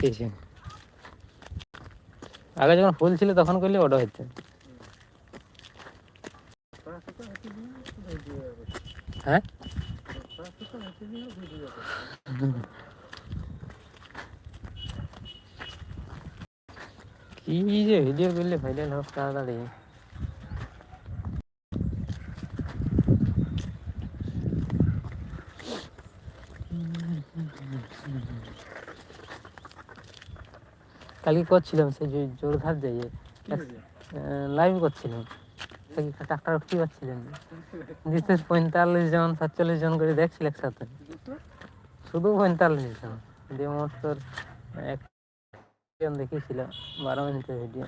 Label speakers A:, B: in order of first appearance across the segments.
A: দিয়েছে আগে যখন ফুল ছিল তখন করলে ওটা হচ্ছে হ্যাঁ? কি যে ভিডিও করলে ভাইরাল হোক তাড়াতাড়ি। কালকে করছিলাম সেই জোরঘাট যাইয়ে লাইভ করছিলাম। ট্রাক্টর উঠতে পারছিলেন না। দিতে পঁয়তাল্লিশ জন সাতচল্লিশ জন করে দেখছিল একসাথে। শুধু পঁয়তাল্লিশ জন। দিয়ে মোট তোর এক জন দেখিয়েছিল বারো মিনিটের ভিডিও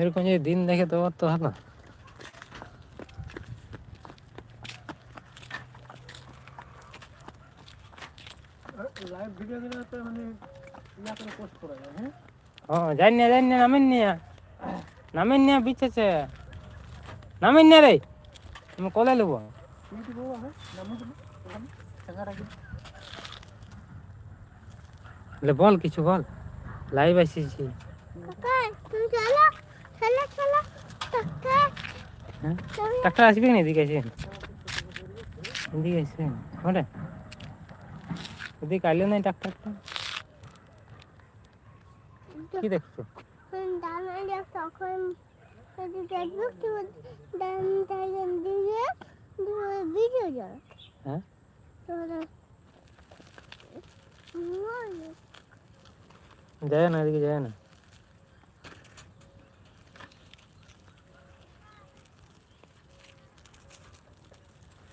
A: এরকম যদি দিন দেখে তো তো ভালো
B: লাইভ ভিডিও দিলে তো মানে ইয়া করে পোস্ট করা যায় হ্যাঁ
A: হ্যাঁ জানি না জানি না নামেন নিয়া নামেন নিয়া বিচ্ছেছে। নামেন নিয়া রে। কলে
B: টাকা রাখি।
A: বল কিছু বল। লাইভ আসিছি।
C: কাকা তুমি চলো চলো চলো। কাকা
A: হ্যাঁ? ট্রাক্টর আসবে না? এদিকে আসবেন এদিকে আসবেন ওটা এদিকে আইলে নাই ট্রাক্টরটা কি দেখছ?
C: দানা তখন যদি দেখব কি দান টাইম দিয়ে ভিডিও যাও
A: হ্যাঁ?
C: তোরা
A: যায় না এদিকে যায় না।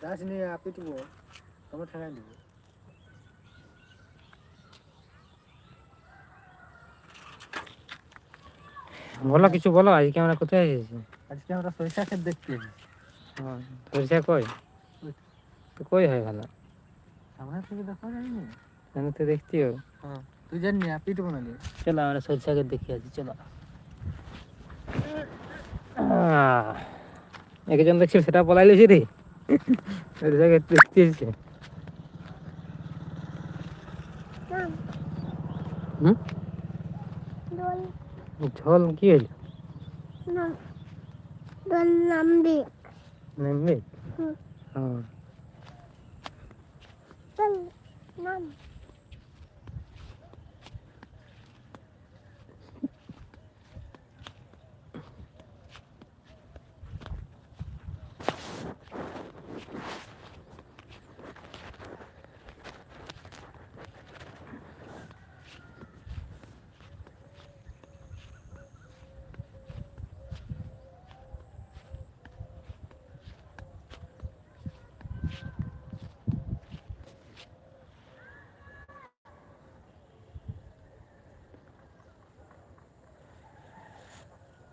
B: গাছ নিয়ে আপনি দেবো তোমার ঠেকাই দেবো
A: বলো কিছু বলো আজকে আমরা কোথায় এসেছি?
B: আজকে আমরা সরিষা ক্ষেত দেখতে এসেছি।
A: হ্যাঁ সরিষা কই? তো কই হয় ভালো?
B: সামনে থেকে দেখা যায়নি
A: আমি তো দেখছি
B: হ্যাঁ তুই জানি না নিয়ে
A: চলো আমরা সরিষাকে দেখে আছি চলো। একজন দেখছি সেটা পলাই লিছি রে। সরিষাকে দেখতে এসেছে। হুম? ঝোল কি হইল?
C: না দোল নামবে
A: নেমবে হ্যাঁ
C: দোল নাম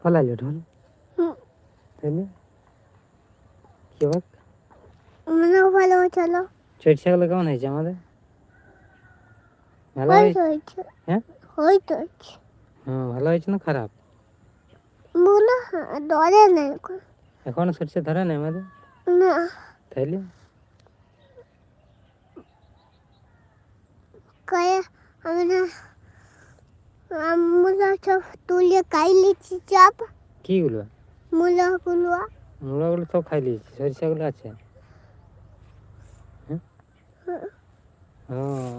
A: পলাইলো ঢোল
C: হুম।
A: তাইলে কি হোক
C: মনেও ভালো চলো
A: সরিষাগুলো কেমন হয়েছে আমাদের ভালো
C: হয়তো
A: হয়েছে
C: হয়েছে
A: হ্যাঁ
C: হয়তো হয়েছে
A: হ্যাঁ ভালো হয়েছে না খারাপ
C: মনে ধরে না এখন
A: এখনও সরিষা ধরে না আমাদের
C: না
A: তাইলে
C: কয়ে আমরা আমরা সব তুলে খাইলেছি চাপ
A: কিগুলো
C: মূলাগুলো।
A: মূলাগুলো সব খাই দিয়েছি সরিষাগুলো আছে? হ্যাঁ? হ্যাঁ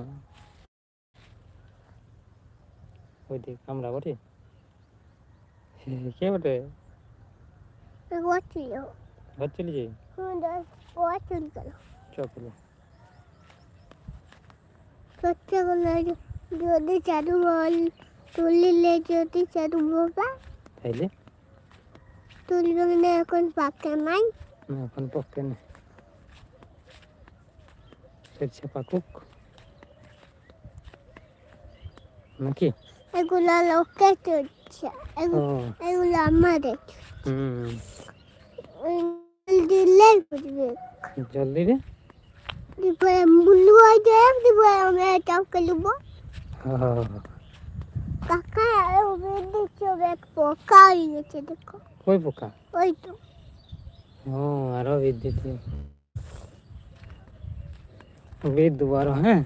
A: ওই দিক আমরা বটে? কে বটে?
C: গছিল
A: ঘর চলে যাই
C: গছিল গেল
A: চকলে।
C: সত্যগুলো যদি চারু বল তুলিলে যদি চারু বাবা
A: তাইলে?
C: তুলবে না এখন পাকে নাই?
A: না এখন পক্ষে না। সরিষা পাকুক নাকি?
C: এগুলো লোকে চলছে
A: ও।
C: এগুলো আমাদের দিলে বুঝবে।
A: জলদি রে।
C: দিবে বুলু হয়ে যায় দিবে আমরা চাপকে নেব
A: হ্যাঁ
C: কাকা এক পোকা হয়ে গেছে দেখো।
A: কই পোকা?
C: ওই তো।
A: আরও বিদ্যুৎ বেদ দুবারও হ্যাঁ?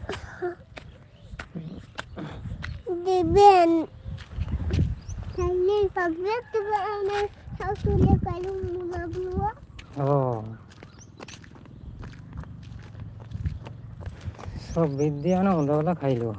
C: দিবেন। তাহলে পাবে তবে আমার শাশুড়ি কালু মুলাগুলো
A: ও। সব বিদ্যা না ওদা খাইলো।